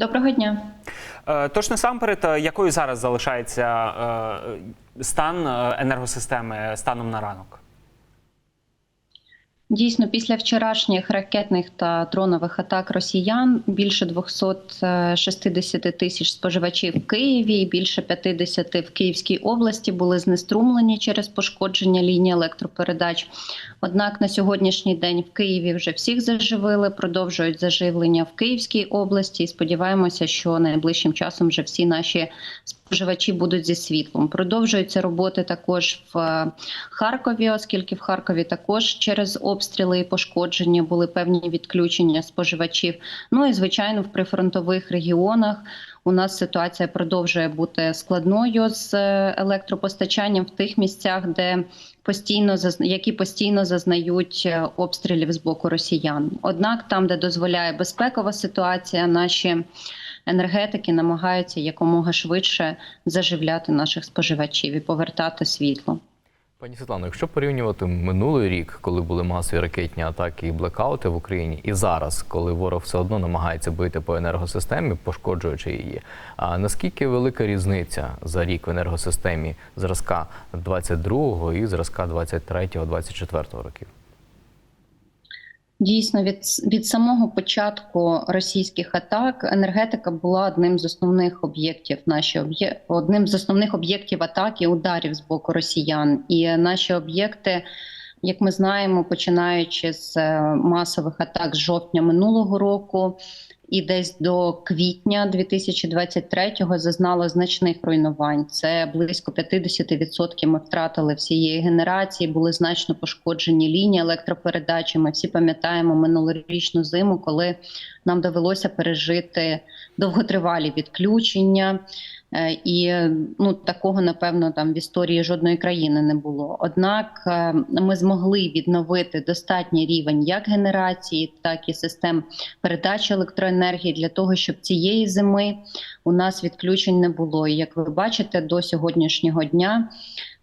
Доброго дня. Е, Тож насамперед, е, якою зараз залишається е, стан енергосистеми станом на ранок? Дійсно, після вчорашніх ракетних та дронових атак росіян більше 260 тисяч споживачів в Києві і більше 50 в Київській області були знеструмлені через пошкодження лінії електропередач. Однак на сьогоднішній день в Києві вже всіх заживили, продовжують заживлення в Київській області. І сподіваємося, що найближчим часом вже всі наші споживачі будуть зі світлом. Продовжуються роботи також в е, Харкові, оскільки в Харкові також через обстріли і пошкодження були певні відключення споживачів. Ну і звичайно, в прифронтових регіонах. У нас ситуація продовжує бути складною з е, електропостачанням в тих місцях, де постійно які постійно зазнають е, обстрілів з боку росіян. Однак, там, де дозволяє безпекова ситуація, наші енергетики намагаються якомога швидше заживляти наших споживачів і повертати світло. Пані Світлано, якщо порівнювати минулий рік, коли були масові ракетні атаки і блекаути в Україні, і зараз, коли ворог все одно намагається бити по енергосистемі, пошкоджуючи її, а наскільки велика різниця за рік в енергосистемі зразка 22-го і зразка 23-24 років? Дійсно, від, від самого початку російських атак енергетика була одним з основних об'єктів наші об'є- одним з основних об'єктів атак і ударів з боку росіян. І наші об'єкти, як ми знаємо, починаючи з е, масових атак з жовтня минулого року. І десь до квітня 2023-го зазнало значних руйнувань. Це близько 50% ми втратили всієї генерації. Були значно пошкоджені лінії електропередачі. Ми всі пам'ятаємо минулорічну зиму, коли нам довелося пережити довготривалі відключення. Е, І ну такого напевно там в історії жодної країни не було. Однак е, ми змогли відновити достатній рівень як генерації, так і систем передачі електроенергії для того, щоб цієї зими у нас відключень не було. І як ви бачите, до сьогоднішнього дня.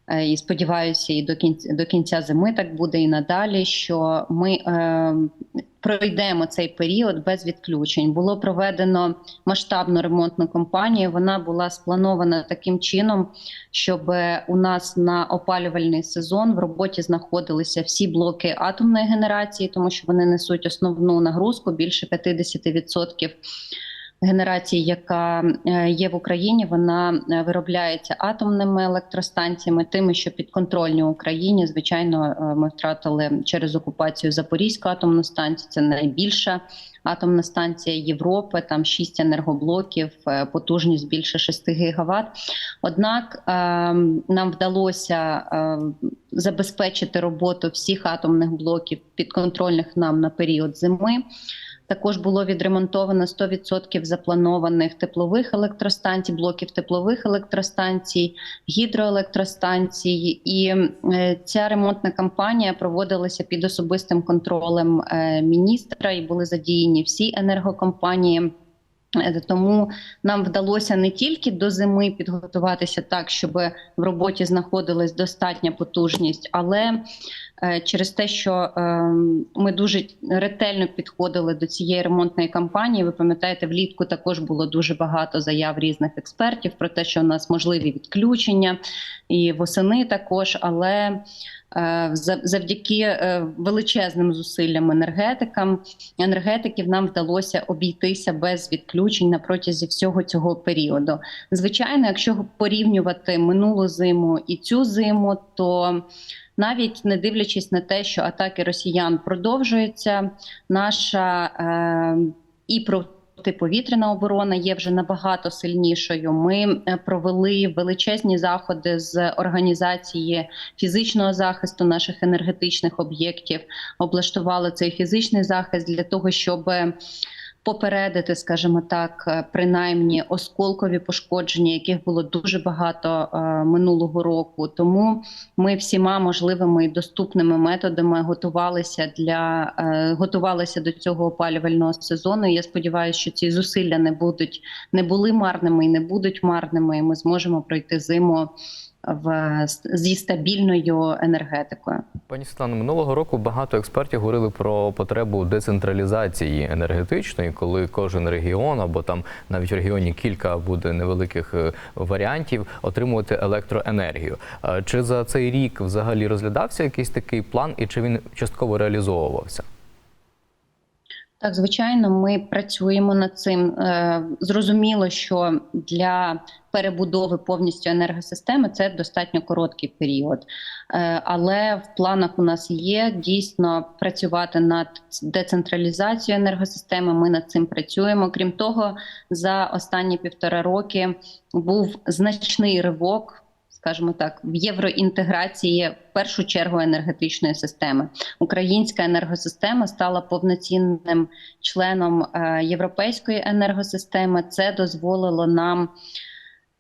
Е, І сподіваюся, і до кінця до кінця зими так буде і надалі. Що ми е, пройдемо цей період без відключень. Було проведено масштабну ремонтну кампанію. Вона була спланована таким чином, щоб у нас на опалювальний сезон в роботі знаходилися всі блоки атомної генерації, тому що вони несуть основну нагрузку більше 50% Генерації, яка е, є в Україні, вона е, виробляється атомними електростанціями, тими, що підконтрольні Україні. Звичайно, е, ми втратили через окупацію Запорізьку атомну станцію. Це найбільша атомна станція Європи. Там 6 енергоблоків, потужність більше 6 гігават. Однак нам вдалося забезпечити роботу всіх атомних блоків підконтрольних нам на період зими. Також було відремонтовано 100% запланованих теплових електростанцій, блоків теплових електростанцій, гідроелектростанцій. І е, ця ремонтна кампанія проводилася під особистим контролем е, міністра і були задіяні всі енергокомпанії. Е, Тому нам вдалося не тільки до зими підготуватися так, щоб в роботі знаходилась достатня потужність, але через те, що е, ми дуже ретельно підходили до цієї ремонтної кампанії. Ви пам'ятаєте, влітку також було дуже багато заяв різних експертів про те, що у нас можливі відключення, і восени також. Але е, за- завдяки е, величезним зусиллям енергетикам енергетиків нам вдалося обійтися без відключень на протязі всього цього періоду. Звичайно, якщо порівнювати минулу зиму і цю зиму, то навіть не дивлячись на те, що атаки росіян продовжуються, наша е, і протиповітряна оборона є вже набагато сильнішою. Ми е, провели величезні заходи з організації фізичного захисту наших енергетичних об'єктів, облаштували цей фізичний захист для того, щоб попередити, скажімо так, е, принаймні осколкові пошкодження, яких було дуже багато е, минулого року. Тому ми всіма можливими і доступними методами готувалися для е, готувалися до цього опалювального сезону. Я сподіваюся, що ці зусилля не будуть не були марними і не будуть марними. І ми зможемо пройти зиму в зі стабільною енергетикою. Пані Світлано, минулого року багато експертів говорили про потребу децентралізації енергетичної, коли кожен регіон або там навіть в регіоні кілька буде невеликих е, варіантів отримувати електроенергію. Е, Чи за цей рік взагалі розглядався якийсь такий план, і чи він частково реалізовувався? Так, звичайно, ми працюємо над цим. Е, Зрозуміло, що для перебудови повністю енергосистеми це достатньо короткий період. Е, Але в планах у нас є дійсно працювати над децентралізацією енергосистеми. Ми над цим працюємо. Крім того, за останні півтора роки був значний ривок. Скажімо так, в євроінтеграції в першу чергу енергетичної системи. Українська енергосистема стала повноцінним членом е, європейської енергосистеми. Це дозволило нам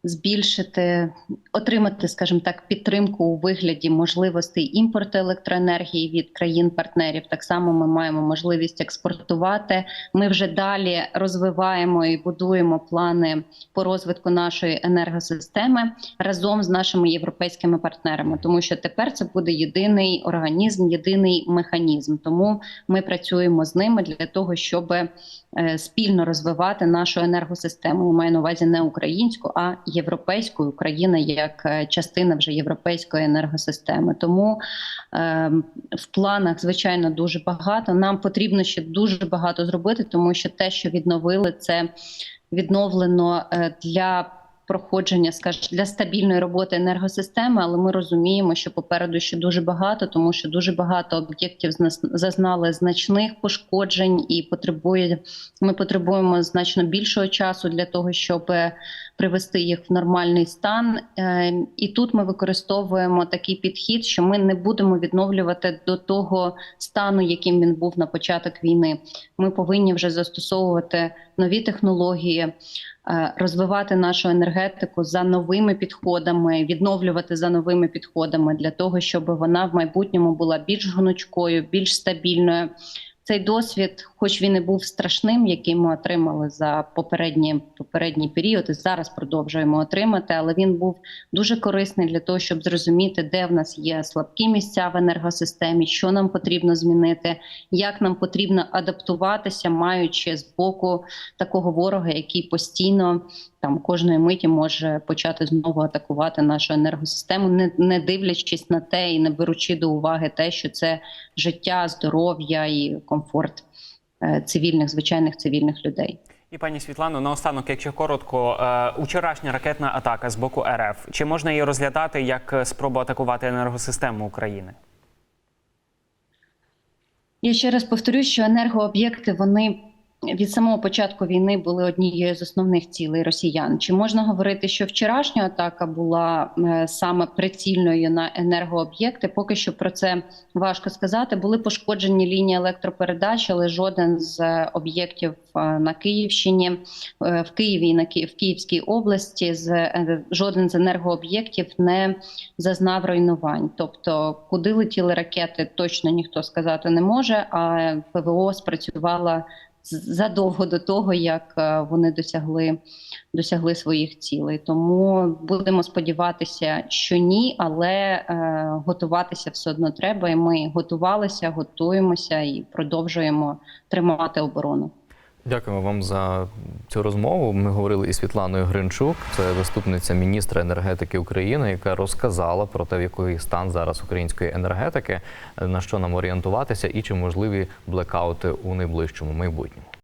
збільшити, отримати, скажімо так, підтримку у вигляді можливостей імпорту електроенергії від країн-партнерів. Так само ми маємо можливість експортувати. Ми вже далі розвиваємо і будуємо плани по розвитку нашої енергосистеми разом з нашими європейськими партнерами, тому що тепер це буде єдиний організм, єдиний механізм. Тому ми працюємо з ними для того, щоб е, спільно розвивати нашу енергосистему. Маю на увазі не українську, а європейську Україна як е, частина вже європейської енергосистеми. Тому е, в планах звичайно дуже багато. Нам потрібно ще дуже багато зробити, тому що те, що відновили, це відновлено е, для. Проходження, скажімо, для стабільної роботи енергосистеми, але ми розуміємо, що попереду ще дуже багато, тому що дуже багато об'єктів зазнали значних пошкоджень, і потребує ми потребуємо значно більшого часу для того, щоб е, привести їх в нормальний стан. Е, І тут ми використовуємо такий підхід, що ми не будемо відновлювати до того стану, яким він був на початок війни. Ми повинні вже застосовувати нові технології, е, розвивати нашу енергетику за новими підходами, відновлювати за новими підходами для того, щоб вона в майбутньому була більш гнучкою, більш стабільною. Цей досвід, хоч він і був страшним, який ми отримали за попередні попередній період, і зараз продовжуємо отримати, але він був дуже корисний для того, щоб зрозуміти, де в нас є слабкі місця в енергосистемі, що нам потрібно змінити, як нам потрібно адаптуватися, маючи з боку такого ворога, який постійно там кожної миті може почати знову атакувати нашу енергосистему, не, не дивлячись на те і не беручи до уваги те, що це життя, здоров'я і комфорт цивільних, звичайних цивільних людей. І пані Світлано, наостанок, якщо коротко, е, учорашня ракетна атака з боку РФ. Чи можна її розглядати як е, спробу атакувати енергосистему України? Я ще раз повторю, що енергооб'єкти вони від самого початку війни були однією з основних цілей росіян. Чи можна говорити, що вчорашня атака була е, саме прицільною на енергооб'єкти? Поки що про це важко сказати. Були пошкоджені лінії електропередач, але жоден з е, об'єктів е, на Київщині, в Києві на Ки- в Київській області з жоден з енергооб'єктів не зазнав руйнувань. Тобто, куди летіли ракети, точно ніхто сказати не може. А ПВО спрацювала задовго до того, як е, вони досягли, досягли своїх цілей. Тому будемо сподіватися, що ні, але е, готуватися все одно треба. І ми готувалися, готуємося і продовжуємо тримати оборону. Дякуємо вам за цю розмову. Ми говорили із Світланою Гринчук, це заступниця міністра енергетики України, яка розказала про те, в який стан зараз української енергетики, на що нам орієнтуватися і чи можливі блекаути у найближчому майбутньому.